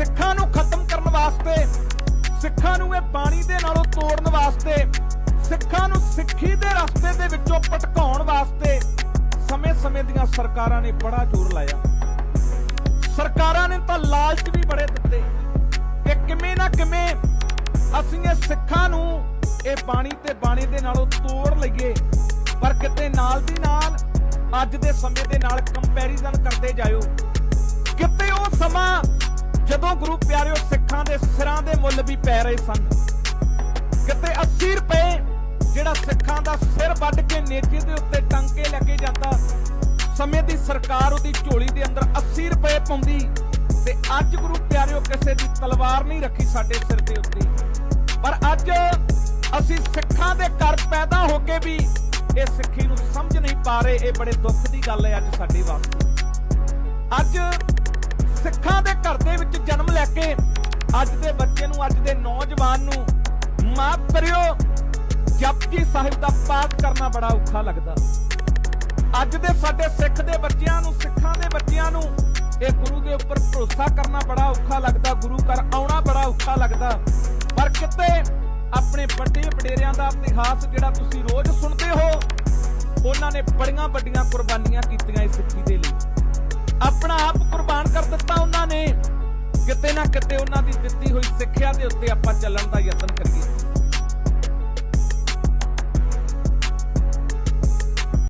ਸਿੱਖਾਂ ਨੂੰ ਖਤਮ ਕਰਨ ਵਾਸਤੇ, ਸਿੱਖਾਂ ਨੂੰ ਇਹ ਬਾਣੀ ਦੇ ਨਾਲੋਂ ਤੋੜਨ ਵਾਸਤੇ, ਸਿੱਖਾਂ ਨੂੰ ਸਿੱਖੀ ਦੇ ਰਸਤੇ ਦੇ ਵਿੱਚੋਂ ਭਟਕਾਉਣ ਵਾਸਤੇ ਸਮੇਂ-ਸਮੇਂ ਦੀਆਂ ਸਰਕਾਰਾਂ ਨੇ ਬੜਾ ਜ਼ੋਰ ਲਾਇਆ। ਸਰਕਾਰਾਂ ਨੇ ਤਾਂ ਲਾਲਚ ਵੀ ਬੜੇ ਦਿੱਤੇ ਕਿ ਕਿਵੇਂ ਨਾ ਕਿਵੇਂ ਅਸੀਂ ਇਹ ਸਿੱਖਾਂ ਨੂੰ ਇਹ ਬਾਣੀ ਤੇ ਬਾਣੀ ਦੇ ਨਾਲੋਂ ਤੋੜ ਲਈਏ। ਪਰ ਕਿਤੇ ਨਾਲ ਦੀ ਨਾਲ ਅੱਜ ਦੇ ਸਮੇਂ ਦੇ ਨਾਲ ਕੰਪੈਰੀਜ਼ਨ ਕਰਦੇ ਜਾਇਓ। ਕਿਤੇ ਉਹ ਸਮਾਂ ਜਦੋਂ ਗੁਰੂ ਪਿਆਰਿਓ ਸਿੱਖਾਂ ਦੇ ਸਿਰਾਂ ਦੇ ਮੁੱਲ ਵੀ ਪੈ ਰਹੇ ਸਨ, ਕਿਤੇ 80 ਰੁਪਏ ਜਿਹੜਾ ਸਿੱਖਾਂ ਦਾ ਸਿਰ ਵੱਢ ਕੇ ਨੇਜੇ ਦੇ ਉੱਤੇ ਟੰਗ ਲੈ ਕੇ ਜਾਂਦਾ, ਸਮੇਂ ਦੀ ਸਰਕਾਰ ਉਹਦੀ ਝੋਲੀ ਦੇ ਅੰਦਰ 80 ਰੁਪਏ ਪਾਉਂਦੀ ਤੇ ਅੱਜ ਗੁਰੂ ਪਿਆਰਿਓ ਕਿਸੇ ਦੀ ਤਲਵਾਰ ਨਹੀਂ ਰੱਖੀ ਸਾਡੇ ਸਿਰ ਦੇ ਉੱਤੇ। ਪਰ ਅੱਜ ਅਸੀਂ ਸਿੱਖਾਂ ਦੇ ਘਰ ਪੈਦਾ ਹੋ ਕੇ ਵੀ ਇਹ ਸਿੱਖੀ ਨੂੰ ਸਮਝ ਨਹੀਂ ਪਾ ਰਹੇ, ਇਹ ਬੜੇ ਦੁੱਖ ਦੀ ਗੱਲ ਹੈ ਅੱਜ ਸਾਡੇ ਵਾਸਤੇ। ਅੱਜ ਸਿੱਖਾਂ ਲੈ ਕੇ ਅੱਜ ਦੇ ਬੱਚੇ ਨੂੰ, ਅੱਜ ਦੇ ਨੌਜਵਾਨ ਨੂੰ ਮਾਫ ਕਰਿਓ। ਜਪਜੀ ਸਾਹਿਬ ਦਾ ਪਾਠ ਕਰਨਾ ਬੜਾ ਔਖਾ ਲੱਗਦਾ। ਅੱਜ ਦੇ ਸਾਡੇ ਸਿੱਖ ਦੇ ਬੱਚਿਆਂ ਨੂੰ, ਸਿੱਖਾਂ ਦੇ ਬੱਚਿਆਂ ਨੂੰ ਇਹ ਗੁਰੂ ਦੇ ਉੱਪਰ ਭਰੋਸਾ ਕਰਨਾ ਬੜਾ ਔਖਾ ਲੱਗਦਾ, ਗੁਰੂ ਘਰ ਆਉਣਾ ਬੜਾ ਔਖਾ ਲੱਗਦਾ। ਪਰ ਕਿਤੇ ਆਪਣੇ ਵੱਡੇ ਵਡੇਰਿਆਂ ਦਾ ਇਤਿਹਾਸ ਜਿਹੜਾ ਤੁਸੀਂ ਰੋਜ਼ ਸੁਣਦੇ ਹੋ, ਉਹਨਾਂ ਨੇ ਬੜੀਆਂ ਵੱਡੀਆਂ ਕੁਰਬਾਨੀਆਂ ਕੀਤੀਆਂ ਇਸ ਸਿੱਖੀ ਦੇ ਲਈ। ਨਾ ਕਿਤੇ ਉਹਨਾਂ ਦੀ ਦਿੱਤੀ ਹੋਈ ਸਿੱਖਿਆ ਦੇ ਉੱਤੇ ਆਪਾਂ ਚੱਲਣ ਦਾ ਯਤਨ ਕਰੀਏ।